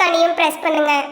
கனியும் ப்ரெஸ் பண்ணுங்கள்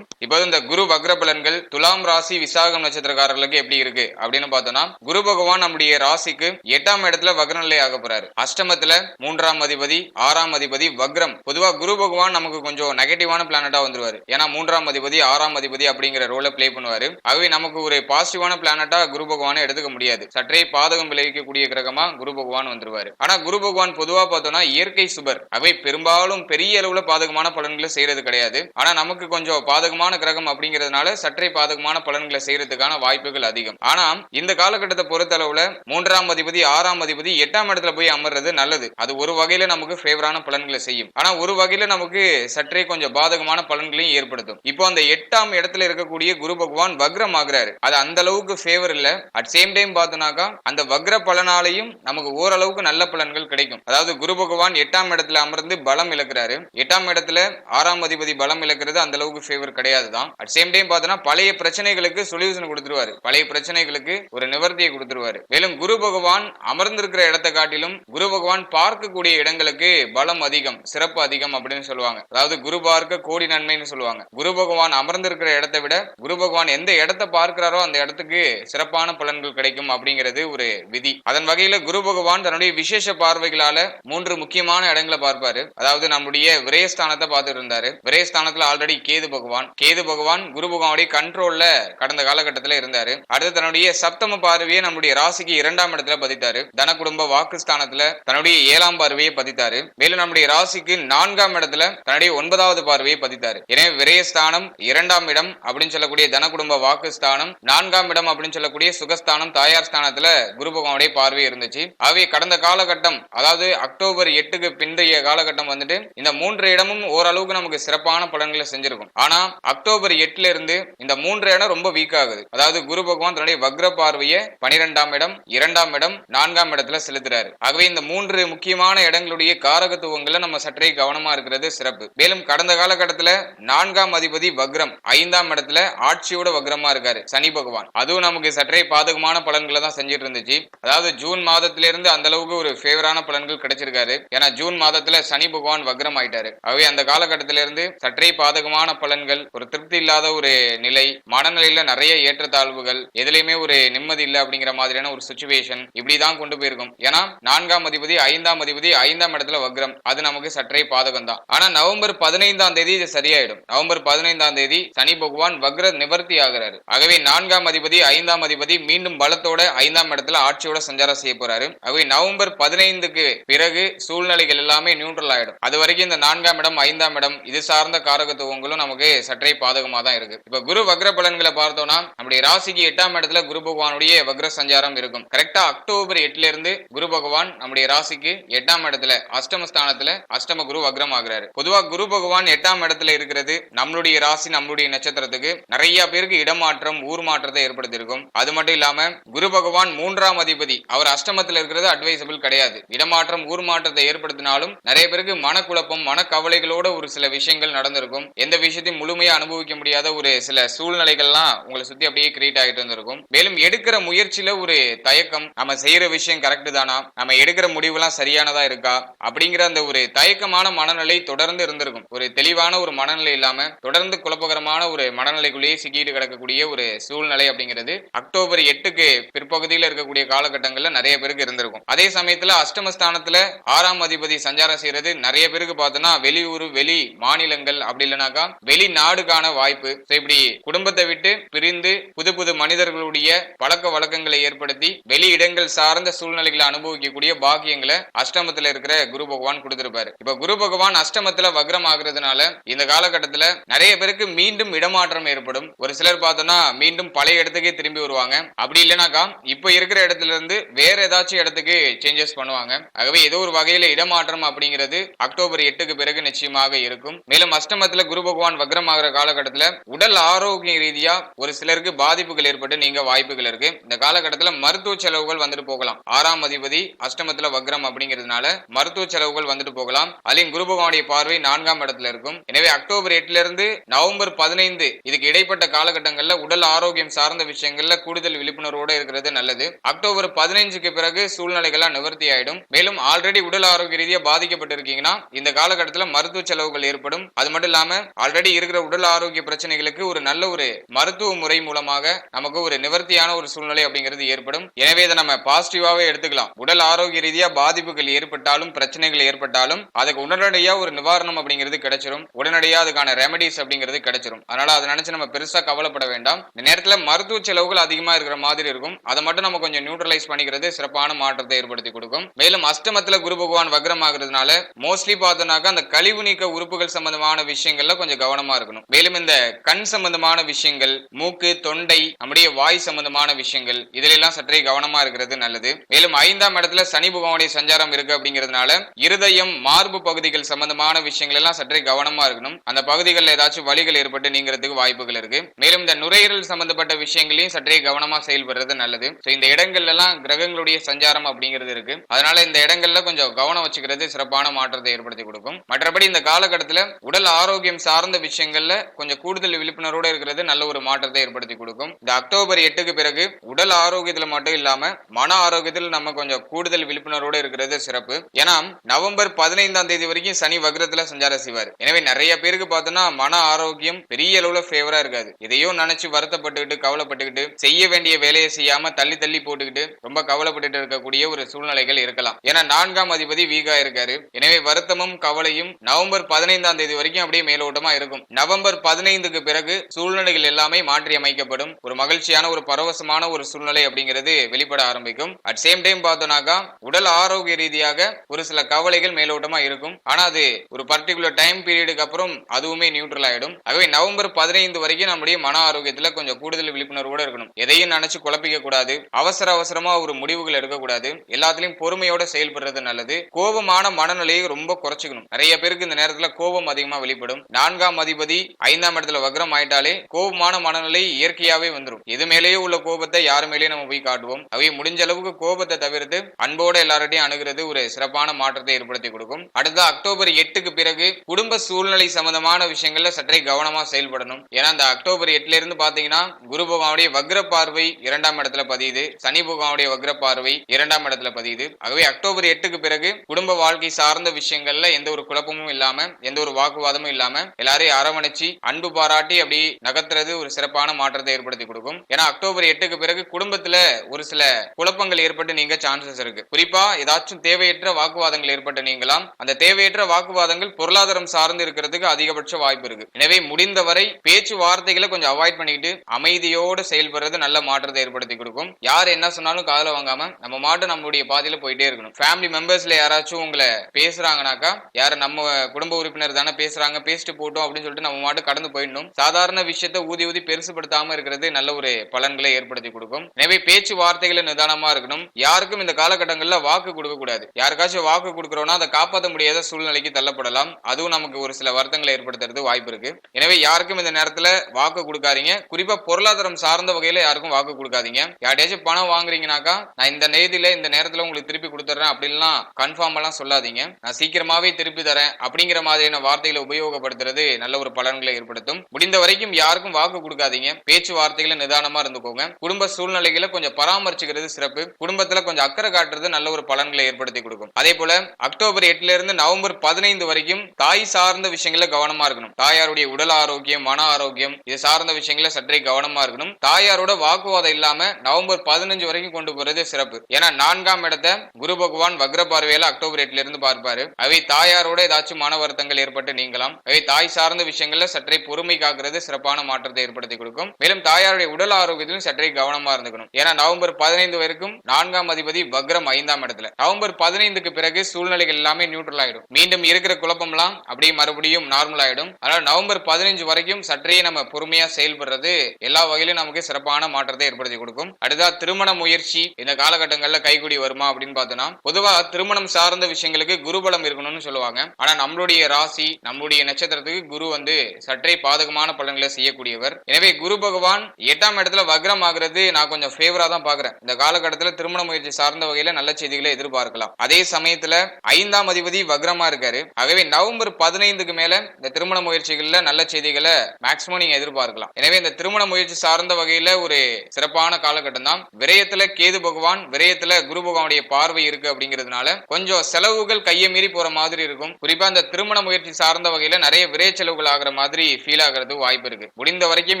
இப்போ இந்த குரு வக்ர பலன்கள் துலாம் ராசி விசாகம் நட்சத்திரக்காரர்களுக்கு எப்படி இருக்கு? அப்படின்னு பார்த்தோம்னா குரு பகவான் நம்முடைய ராசிக்கு எட்டாம் இடத்துல வக்ர நிலை ஆக போறாரு. அஷ்டமத்துல மூன்றாம் அதிபதி ஆறாம் அதிபதி வக்ரம். பொதுவா குரு பகவான் நமக்கு கொஞ்சம் நெகட்டிவான பிளானட்டா வந்துருவாரு. ஏன்னா மூன்றாம் அதிபதி ஆறாம் அதிபதி அப்படிங்கிற ரோலை பிளே பண்ணுவாரு. ஆகவே நமக்கு ஒரு பாசிட்டிவான பிளானட்டா குரு பகவானை எடுத்துக்க முடியாது. சற்றே பாதகம் விளைவிக்கக்கூடிய கிரகமா குரு பகவான் வந்துருவாரு. ஆனா குரு பகவான் பொதுவா பார்த்தோம்னா இயற்கை சுபர். அவை பெரும்பாலும் பெரிய அளவுல பாதகமான பலன்களை செய்யறது கிடையாது. ஆனா நமக்கு கொஞ்சம் பாதக பாதகமான கிரகம் அப்படிங்கிறதுனால சற்றே பாதகமான பலன்களை செய்யறதுக்கான வாய்ப்புகள் அதிகம். ஆனா இந்த காலகட்டத்தை பொறுத்த அளவுல மூன்றாம் அதிபதி ஆறாம் அதிபதி எட்டாம் இடத்துல போய் அமர்றது நல்லது. அது ஒரு வகையில நமக்கு ஃபேவரான பலன்களை செய்யும். ஆனா ஒரு வகையில நமக்கு சற்றே கொஞ்சம் பாதகமான பலன்களையும் ஏற்படுத்தும். இப்போ அந்த எட்டாம் இடத்துல இருக்கக்கூடிய குரு பகவான் வக்ரம் ஆகுறாரு அது அந்த அளவுக்கு ஃபேவர் இல்ல. அட் சேம் டைம் பார்த்தோம்னாக்கா அந்த வக்ர பலனாலையும் நமக்கு ஓரளவுக்கு நல்ல பலன்கள் கிடைக்கும். அதாவது குரு பகவான் எட்டாம் இடத்துல அமர்ந்து பலம் இழக்கிறாரு. எட்டாம் இடத்துல ஆறாம் அதிபதி பலம் இழக்கிறது அந்த அளவுக்கு ஃபேவர் கிடையாது தான் அட் சேம் டைம் பார்த்தோன்னா பழைய பிரச்சனைகளுக்கு சொல்யூஷன் கொடுத்துருவாரு. பழைய பிரச்சனைகளுக்கு ஒரு நிவர்த்தியை கொடுத்துருவாரு. மேலும் குரு பகவான் அமர்ந்திருக்கிற இடத்தை காட்டிலும் குரு பகவான் பார்க்கக்கூடிய இடங்களுக்கு பலம் அதிகம் சிறப்பு அதிகம் அப்படின்னு சொல்லுவாங்க. அதாவது குரு பார்க்க கோடி நன்மைன்னு சொல்லுவாங்க. குரு பகவான் அமர்ந்திருக்கிற இடத்தை விட குரு பகவான் எந்த இடத்தை பார்க்கிறாரோ அந்த இடத்துக்கு சிறப்பான பலன்கள் கிடைக்கும் அப்படிங்கிறது ஒரு விதி. அதன் வகையில குரு பகவான் தன்னுடைய விசேஷ பார்வைகளால மூன்று முக்கியமான இடங்களை பார்ப்பாரு. அதாவது நம்முடைய விரயஸ்தானத்தை பார்த்துட்டு இருந்தாரு. விரயஸ்தானத்துல ஆல்ரெடி கேது பகவான் கேது பகவான் குரு பகவானுடைய கண்ட்ரோல்ல கடந்த காலகட்டத்துல இருந்தாரு. அடுத்து தன்னுடைய சப்தம பார்வையை நம்முடைய ராசிக்கு இரண்டாம் இடத்துல பதித்தாரு. தன குடும்ப வாக்கு ஸ்தானத்துல தன்னுடைய ஏழாம் பார்வையை பதித்தாரு. மேலும் நம்முடைய ராசிக்கு நான்காம் இடத்துல தன்னுடைய ஒன்பதாவது பார்வையை பதித்தாரு. எனவே விரயஸ்தானம் இரண்டாம் இடம் அப்படின்னு சொல்லக்கூடிய தன குடும்ப வாக்கு ஸ்தானம் நான்காம் இடம் அப்படின்னு சொல்லக்கூடிய சுகஸ்தானம் தாயார் ஸ்தானத்துல குரு பகவானுடைய பார்வை இருந்துச்சு. ஆகவே கடந்த காலகட்டம் அதாவது அக்டோபர் எட்டுக்கு பிந்தைய காலகட்டம் வந்துட்டு இந்த மூன்று இடமும் ஓரளவுக்கு நமக்கு சிறப்பான பலன்களை செஞ்சிருக்கும். ஆனா பார்த்தீங்கன்னா அக்டோபர் எட்டுல இருந்து இந்த மூன்று இடம் ரொம்ப வீக் ஆகுது. அதாவது குரு பகவான் தன்னுடைய வக்ர பார்வையை பனிரெண்டாம் இடம் இரண்டாம் இடம் நான்காம் இடத்துல செலுத்துறாரு. ஆகவே இந்த மூன்று முக்கியமான இடங்களுடைய காரகத்துவங்களை நம்ம சற்றே கவனமா இருக்கிறது சிறப்பு. மேலும் கடந்த காலகட்டத்துல நான்காம் அதிபதி வக்ரம் ஐந்தாம் இடத்துல ஆட்சியோட வக்ரமா இருக்காரு சனி பகவான். அதுவும் நமக்கு சற்றே பாதகமான பலன்களை தான் செஞ்சுட்டு இருந்துச்சு. அதாவது ஜூன் மாதத்துல இருந்து அந்த அளவுக்கு ஒரு ஃபேவரான பலன்கள் கிடைச்சிருக்காரு. ஏன்னா ஜூன் மாதத்துல சனி பகவான் வக்ரம் ஆயிட்டாரு ஆகவே அந்த காலகட்டத்தில இருந்து சற்றே பாதகமான பலன்கள் ஒரு திருப்தி இல்லாத ஒரு நிலை மனநிலையில நிறைய ஏற்றத்தாழ்வுகள் எதுலையுமே ஒரு நிம்மதி இல்லை அப்படிங்கிற மாதிரியான ஒரு சுச்சுவேஷன் இப்படிதான் கொண்டு போயிருக்கும். ஏன்னா நான்காம் அதிபதி ஐந்தாம் அதிபதி ஐந்தாம் இடத்துல வக்ரம். அது நமக்கு சற்றே பாதகம் தான் ஆனா நவம்பர் பதினைந்தாம் தேதி இது சரியாயிடும். நவம்பர் பதினைந்தாம் தேதி சனி பகவான் வக்ர நிவர்த்தி ஆகிறாரு. ஆகவே நான்காம் அதிபதி ஐந்தாம் அதிபதி மீண்டும் பலத்தோட ஐந்தாம் இடத்துல ஆட்சியோட சஞ்சாரம் செய்ய போறாரு. ஆகவே நவம்பர் பதினைந்துக்கு பிறகு சூழ்நிலைகள் எல்லாமே நியூட்ரல் ஆயிடும். அது வரைக்கும் இந்த நான்காம் இடம் ஐந்தாம் இடம் இது சார்ந்த காரகத்துவங்களும் நமக்கு சற்றே பாதகமாக தான் இருக்கு. இப்ப குரு வக்ர பலன்களை பார்த்தோம்னா நம்முடைய ராசிக்கு எட்டாம் இடத்துல குரு பகவானுடைய வக்ர சஞ்சாரம் இருக்கும். கரெக்டா அக்டோபர் எட்டுல இருந்து குரு பகவான் நம்முடைய ராசிக்கு எட்டாம் இடத்துல அஷ்டம ஸ்தானத்துல அஷ்டம குரு வக்ரம் ஆகிறாரு பொதுவா குரு பகவான் எட்டாம் இடத்துல இருக்கிறது நம்மளுடைய ராசி நம்மளுடைய நட்சத்திரத்துக்கு நிறைய பேருக்கு இடமாற்றம் ஊர் மாற்றத்தை ஏற்படுத்தியிருக்கும். அது மட்டும் இல்லாம குரு பகவான் மூன்றாம் அதிபதி அவர் அஷ்டமத்தில் இருக்கிறது அட்வைசபிள் கிடையாது. இடமாற்றம் ஊர் மாற்றத்தை ஏற்படுத்தினாலும் நிறைய பேருக்கு மனக்குழப்பம் மனக்கவலைகளோட ஒரு சில விஷயங்கள் நடந்திருக்கும். எந்த விஷயத்தையும் முழு முழுமையா அனுபவிக்க முடியாத ஒரு சில சூழ்நிலைகள்லாம் உங்களை சுத்தி அப்படியே கிரியேட் ஆகிட்டு இருந்திருக்கும் மேலும் எடுக்கிற முயற்சியில ஒரு தயக்கம் நம்ம செய்யற விஷயம் கரெக்டு தானா நம்ம எடுக்கிற முடிவுலாம் சரியானதா இருக்கா அப்படிங்கிற அந்த ஒரு தயக்கமான மனநிலை தொடர்ந்து இருந்திருக்கும். ஒரு தெளிவான ஒரு மனநிலை இல்லாம தொடர்ந்து குழப்பகரமான ஒரு மனநிலைக்குள்ளேயே சிக்கிட்டு கிடக்கக்கூடிய ஒரு சூழ்நிலை அப்படிங்கிறது அக்டோபர் எட்டுக்கு பிற்பகுதியில் இருக்கக்கூடிய காலகட்டங்கள்ல நிறைய பேருக்கு இருந்திருக்கும். அதே சமயத்துல அஷ்டமஸ்தானத்துல ஆறாம் அதிபதி சஞ்சாரம் செய்யறது நிறைய பேருக்கு பார்த்தோம்னா வெளியூர் வெளி மாநிலங்கள் அப்படி இல்லைனாக்கா வெளிநாடு வெளிநாடுக்கான வாய்ப்பு. இப்படி குடும்பத்தை விட்டு பிரிந்து புது புது மனிதர்களுடைய பழக்க வழக்கங்களை ஏற்படுத்தி வெளி இடங்கள் சார்ந்த சூழ்நிலைகளை அனுபவிக்கக்கூடிய பாக்கியங்களை அஷ்டமத்துல இருக்கிற குரு பகவான் கொடுத்திருப்பாரு. இப்ப குரு பகவான் அஷ்டமத்துல வக்ரம் ஆகுறதுனால இந்த காலகட்டத்துல நிறைய பேருக்கு மீண்டும் இடமாற்றம் ஏற்படும். ஒரு சிலர் பார்த்தோம்னா மீண்டும் பழைய இடத்துக்கே திரும்பி வருவாங்க. அப்படி இல்லைனாக்கா இப்ப இருக்கிற இடத்துல இருந்து வேற ஏதாச்சும் இடத்துக்கு சேஞ்சஸ் பண்ணுவாங்க. ஆகவே ஏதோ ஒரு வகையில இடமாற்றம் அப்படிங்கிறது அக்டோபர் எட்டுக்கு பிறகு நிச்சயமாக இருக்கும். மேலும் அஷ்டமத்துல குரு பகவான் வக்ரம் ஆகிற காலகட்டத்துல உடல் ஆரோக்கிய ரீதியா ஒரு சிலருக்கு பாதிப்புகள் ஏற்பட்டு நீங்க வாய்ப்புகள் இருக்கு. இந்த காலகட்டத்துல மருத்துவ செலவுகள் வந்துட்டு போகலாம். ஆறாம் அதிபதி அஷ்டமத்துல வக்ரம் அப்படிங்கிறதுனால மருத்துவ செலவுகள் வந்துட்டு போகலாம். அதுலயும் குரு பகவானுடைய பார்வை நான்காம் இடத்துல இருக்கும். எனவே அக்டோபர் எட்டுல இருந்து நவம்பர் பதினைந்து இதுக்கு இடைப்பட்ட காலகட்டங்கள்ல உடல் ஆரோக்கியம் சார்ந்த விஷயங்கள்ல கூடுதல் விழிப்புணர்வோட இருக்கிறது நல்லது. அக்டோபர் பதினைஞ்சுக்கு பிறகு சூழ்நிலைகள்லாம் நிவர்த்தி ஆயிடும். மேலும் ஆல்ரெடி உடல் ஆரோக்கிய ரீதியா பாதிக்கப்பட்டிருக்கீங்கன்னா இந்த காலகட்டத்துல மருத்துவ செலவுகள் ஏற்படும். அது மட்டும் இல்லாம ஆல்ரெடி இருக்கிற உடல் ஆரோக்கிய பிரச்சனைகளுக்கு ஒரு நல்ல ஒரு மருத்துவ முறை மூலமாக நமக்கு ஒரு நிவர்த்தியான ஒரு சூழ்நிலை அப்படிங்கிறது ஏற்படும். எனவே இதை நம்ம பாசிட்டிவாவே எடுத்துக்கலாம். உடல் ஆரோக்கிய ரீதியா பாதிப்புகள் ஏற்பட்டாலும் பிரச்சனைகள் ஏற்பட்டாலும் அதுக்கு உடனடியா ஒரு நிவாரணம் அப்படிங்கிறது கிடைச்சிரும். உடனடியா அதுக்கான ரெமெடிஸ் அப்படிங்கிறது கிடைச்சிரும். அதனால அதை நினைச்சு நம்ம பெருசா கவலைப்பட வேண்டாம். இந்த நேரத்துல மருத்துவ செலவுகள் அதிகமா இருக்கிற மாதிரி இருக்கும். அதை மட்டும் நம்ம கொஞ்சம் நியூட்ரலைஸ் பண்ணிக்கிறது சிறப்பான மாற்றத்தை ஏற்படுத்தி கொடுக்கும். மேலும் அஷ்டமத்துல குரு பகவான் வக்ரம் ஆகுறதுனால மோஸ்ட்லி பார்த்தோம்னாக்கா அந்த கழிவு நீக்க உறுப்புகள் சம்பந்தமான விஷயங்கள்ல கொஞ்சம் கவனமா இருக்கணும். மேலும் இந்த கண் சம்பந்தமான விஷயங்கள் மூக்கு தொண்டை நம்முடைய வாய் சம்பந்தமான விஷயங்கள் இதுல எல்லாம் சற்றே கவனமா இருக்கிறது நல்லது. மேலும் ஐந்தாம் இடத்துல சனி பகவானுடைய சஞ்சாரம் இருக்கு அப்படிங்கிறதுனால இருதயம் மார்பு பகுதிகள் சம்பந்தமான விஷயங்கள் எல்லாம் சற்றே கவனமா இருக்கணும். அந்த பகுதிகளில் ஏதாச்சும் வழிகள் ஏற்பட்டு நீங்கிறதுக்கு வாய்ப்புகள் இருக்கு. மேலும் இந்த நுரையீரல் சம்பந்தப்பட்ட விஷயங்களையும் சற்றே கவனமா செயல்படுறது நல்லது. இந்த இடங்கள்ல எல்லாம் கிரகங்களுடைய சஞ்சாரம் அப்படிங்கிறது இருக்கு. அதனால இந்த இடங்கள்ல கொஞ்சம் கவனம் வச்சுக்கிறது சிறப்பான மாற்றத்தை ஏற்படுத்தி கொடுக்கும். மற்றபடி இந்த காலகட்டத்தில் உடல் ஆரோக்கியம் சார்ந்த விஷயங்கள் விஷயங்கள்ல கொஞ்சம் கூடுதல் விழிப்புணர்வோட இருக்கிறது நல்ல ஒரு மாற்றத்தை ஏற்படுத்தி கொடுக்கும். இந்த அக்டோபர் எட்டுக்கு பிறகு உடல் ஆரோக்கியத்துல மட்டும் இல்லாம மன ஆரோக்கியத்தில் நம்ம கொஞ்சம் கூடுதல் விழிப்புணர்வோட இருக்கிறது சிறப்பு. ஏன்னா நவம்பர் பதினைந்தாம் தேதி வரைக்கும் சனி வக்ரத்துல சஞ்சாரம் செய்வார். எனவே நிறைய பேருக்கு பார்த்தோம்னா மன ஆரோக்கியம் பெரிய அளவுல ஃபேவரா இருக்காது. இதையோ நினைச்சு வருத்தப்பட்டுக்கிட்டு கவலைப்பட்டுக்கிட்டு செய்ய வேண்டிய வேலையை செய்யாம தள்ளி தள்ளி போட்டுக்கிட்டு ரொம்ப கவலைப்பட்டுட்டு இருக்கக்கூடிய ஒரு சூழ்நிலைகள் இருக்கலாம். ஏன்னா நான்காம் அதிபதி வீகா இருக்காரு. எனவே வருத்தமும் கவலையும் நவம்பர் பதினைந்தாம் தேதி வரைக்கும் அப்படியே மேலோட்டமா இருக்கும். நவம்பர் பதினைந்துக்கு பிறகு சூழ்நிலைகள் எல்லாமே மாற்றி அமைக்கப்படும் ஒரு மகிழ்ச்சியான ஒரு பரவசமான ஒரு சூழ்நிலை அப்படிங்கிறது வெளிப்பட ஆரம்பிக்கும். அட் சேம் டைம் பார்த்தோம்னாக்கா உடல் ஆரோக்கிய ரீதியாக ஒரு சில கவலைகள் மேலோட்டமா இருக்கும். ஆனா அது ஒரு பர்டிகுலர் டைம் பீரியடுக்கு அப்புறம் அதுவுமே நியூட்ரல் ஆயிடும். ஆகவே நவம்பர் பதினைந்து வரைக்கும் நம்முடைய மன ஆரோக்கியத்துல கொஞ்சம் கூடுதல் விழிப்புணர்வோட இருக்கணும். எதையும் நினைச்சு குழப்பிக்க கூடாது. அவசர அவசரமா ஒரு முடிவுகள் எடுக்கக்கூடாது எல்லாத்துலயும் பொறுமையோட செயல்படுறது நல்லது. கோபமான மனநிலையை ரொம்ப குறைச்சிக்கணும். நிறைய பேருக்கு இந்த நேரத்துல கோபம் அதிகமா வெளிப்படும். நான்காம் அதிபதி ஐந்தாம் இடத்துல வக்ரம் ஆயிட்டாலே கோபமான மனநிலை இயற்கையாவே வந்துடும் எது மேலேயே உள்ள கோபத்தை யார் மேலேயும் நம்ம போய் காட்டுவோம். அவை முடிஞ்ச அளவுக்கு கோபத்தை தவிர்த்து அன்போட எல்லார்ட்டையும் அணுகிறது ஒரு சிறப்பான மாற்றத்தை ஏற்படுத்தி கொடுக்கும். அடுத்த அக்டோபர் எட்டுக்கு பிறகு குடும்ப சூழ்நிலை சம்பந்தமான விஷயங்கள்ல சற்றே கவனமா செயல்படணும். ஏன்னா அந்த அக்டோபர் எட்டுல இருந்து பாத்தீங்கன்னா குரு பகவானுடைய வக்ர பார்வை இரண்டாம் இடத்துல பதியுது. சனி பகவானுடைய வக்ர பார்வை இரண்டாம் இடத்துல பதியுது. ஆகவே அக்டோபர் எட்டுக்கு பிறகு குடும்ப வாழ்க்கை சார்ந்த விஷயங்கள்ல எந்த ஒரு குழப்பமும் இல்லாம எந்த ஒரு வாக்குவாதமும் இல்லாம எல்லாரையும் கவனிச்சு அன்பு பாராட்டி அப்படி நகர்த்துறது ஒரு சிறப்பான மாற்றத்தை ஏற்படுத்தி கொடுக்கும். ஏன்னா அக்டோபர் எட்டுக்கு பிறகு குடும்பத்துல ஒரு சில குழப்பங்கள் ஏற்பட்டு நீங்க சான்சஸ் இருக்கு. குறிப்பா ஏதாச்சும் தேவையற்ற வாக்குவாதங்கள் ஏற்பட்டு நீங்களாம் அந்த தேவையற்ற வாக்குவாதங்கள் பொருளாதாரம் சார்ந்து இருக்கிறதுக்கு அதிகபட்ச வாய்ப்பு இருக்கு. எனவே முடிந்தவரை பேச்சு வார்த்தைகளை கொஞ்சம் அவாய்ட் பண்ணிக்கிட்டு அமைதியோடு செயல்படுறது நல்ல மாற்றத்தை ஏற்படுத்தி கொடுக்கும். யார் என்ன சொன்னாலும் காதல வாங்காம நம்ம மாட்டு நம்மளுடைய பாதையில போயிட்டே இருக்கணும். ஃபேமிலி மெம்பர்ஸ்ல யாராச்சும் உங்களை பேசுறாங்கனாக்கா யார நம்ம குடும்ப உறுப்பினர் தானே பேசுறாங்க பேசிட்டு போட்டோம் அப்படின்னு சொல்லிட்டு நம்ம மாட்டு கடந்து போயிடணும். சாதாரண விஷயத்தை ஊதி ஊதி பெருசுபடுத்தாம இருக்கிறது நல்ல ஒரு பலன்களை ஏற்படுத்தி கொடுக்கும். எனவே பேச்சு வார்த்தைகளை நிதானமா இருக்கணும். யாருக்கும் இந்த காலகட்டங்கள்ல வாக்கு கொடுக்க கூடாது. யாருக்காச்சும் வாக்கு கொடுக்கறோம்னா அதை காப்பாற்ற முடியாத சூழ்நிலைக்கு தள்ளப்படலாம். அதுவும் நமக்கு ஒரு சில வருத்தங்களை ஏற்படுத்துறது வாய்ப்பு இருக்கு. எனவே யாருக்கும் இந்த நேரத்துல வாக்கு கொடுக்காதீங்க. குறிப்பா பொருளாதாரம் சார்ந்த வகையில யாருக்கும் வாக்கு கொடுக்காதீங்க. யார்ட்டையாச்சும் பணம் வாங்குறீங்கனாக்கா நான் இந்த நேதியில இந்த நேரத்துல உங்களுக்கு திருப்பி கொடுத்துறேன் அப்படின்லாம் கன்ஃபார்ம் எல்லாம் சொல்லாதீங்க. நான் சீக்கிரமாவே திருப்பி தரேன் அப்படிங்கிற மாதிரியான வார்த்தைகளை உபயோகப்படுத்துறது நல்ல ஒரு பலன்களை ஏற்படுத்தும். முடிந்த வரைக்கும் யாருக்கும் வாக்கு கொடுக்காதீங்க. பேச்சுவார்த்தைகளை நிதானமா இருந்துக்கோங்க. குடும்ப சூழ்நிலைகளை கொஞ்சம் பராமரிச்சுக்கிறது சிறப்பு. குடும்பத்துல கொஞ்சம் அக்கறை காட்டுறது நல்ல ஒரு பலன்களை ஏற்படுத்தி கொடுக்கும். அதே போல அக்டோபர் எட்டுல இருந்து நவம்பர் பதினைந்து வரைக்கும் தாய் சார்ந்த விஷயங்கள கவனமா இருக்கணும். தாயாருடைய உடல் ஆரோக்கியம் மன ஆரோக்கியம் இது சார்ந்த விஷயங்கள சற்றே கவனமா இருக்கணும். தாயாரோட வாக்குவாதம் இல்லாம நவம்பர் பதினஞ்சு வரைக்கும் கொண்டு போறது சிறப்பு. ஏன்னா நான்காம் இடத்தை குரு பகவான் வக்ர பார்வையில அக்டோபர் எட்டுல இருந்து பார்ப்பாரு. அவை தாயாரோட ஏதாச்சும் மன வருத்தங்கள் ஏற்பட்டு நீங்களாம் அவை தாய் சார்ந்த விஷயங்கள் விஷயங்கள்ல சற்றே பொறுமை காக்குறது சிறப்பான மாற்றத்தை ஏற்படுத்தி கொடுக்கும். மேலும் தாயாருடைய உடல் ஆரோக்கியத்திலும் சற்றே கவனமா இருந்துக்கணும். ஏன்னா நவம்பர் பதினைந்து வரைக்கும் நான்காம் அதிபதி வக்ரம் ஐந்தாம் இடத்துல. நவம்பர் பதினைந்துக்கு பிறகு சூழ்நிலைகள் எல்லாமே நியூட்ரல் ஆயிடும். மீண்டும் இருக்கிற குழப்பம்லாம் அப்படியே மறுபடியும் நார்மல் ஆயிடும். அதனால நவம்பர் பதினைஞ்சு வரைக்கும் சற்றே நம்ம பொறுமையா செயல்படுறது எல்லா வகையிலும் நமக்கு சிறப்பான மாற்றத்தை ஏற்படுத்தி கொடுக்கும். அடுத்தா திருமண முயற்சி இந்த காலகட்டங்கள்ல கைகூடி வருமா அப்படின்னு பார்த்தோம்னா பொதுவா திருமணம் சார்ந்த விஷயங்களுக்கு குருபலம் இருக்கணும்னு சொல்லுவாங்க. ஆனா நம்மளுடைய ராசி நம்மளுடைய நட்சத்திரத்துக்கு குரு வந்து சற்றே பாதகமான பலன்களை செய்யக்கூடியவர். எனவே குரு பகவான் எட்டாம் இடத்துல வக்ரம் ஆகிறது நான் கொஞ்சம் ஃபேவரா தான் பாக்குறேன் இந்த காலகட்டத்தில் திருமண முயற்சி சார்ந்த வகையில நல்ல செய்திகளை எதிர்பார்க்கலாம். அதே சமயத்துல ஐந்தாம் அதிபதி வக்ரமா இருக்காரு. ஆகவே நவம்பர் பதினைந்துக்கு மேல இந்த திருமண முயற்சிகள்ல நல்ல செய்திகளை மேக்சிமம் நீங்க எதிர்பார்க்கலாம். எனவே இந்த திருமண முயற்சி சார்ந்த வகையில ஒரு சிறப்பான காலகட்டம் தான். விரயத்துல கேது பகவான் விரயத்துல குரு பகவானுடைய பார்வை இருக்கு அப்படிங்கிறதுனால கொஞ்சம் செலவுகள் கையை மீறி போற மாதிரி இருக்கும். குறிப்பா இந்த திருமண முயற்சி சார்ந்த வகையில நிறைய விரைய செலவுகள் ஆகிற மாதிரி ஃபீல் ஆகிறது வாய்ப்பு இருக்கு. முடிந்த வரைக்கும்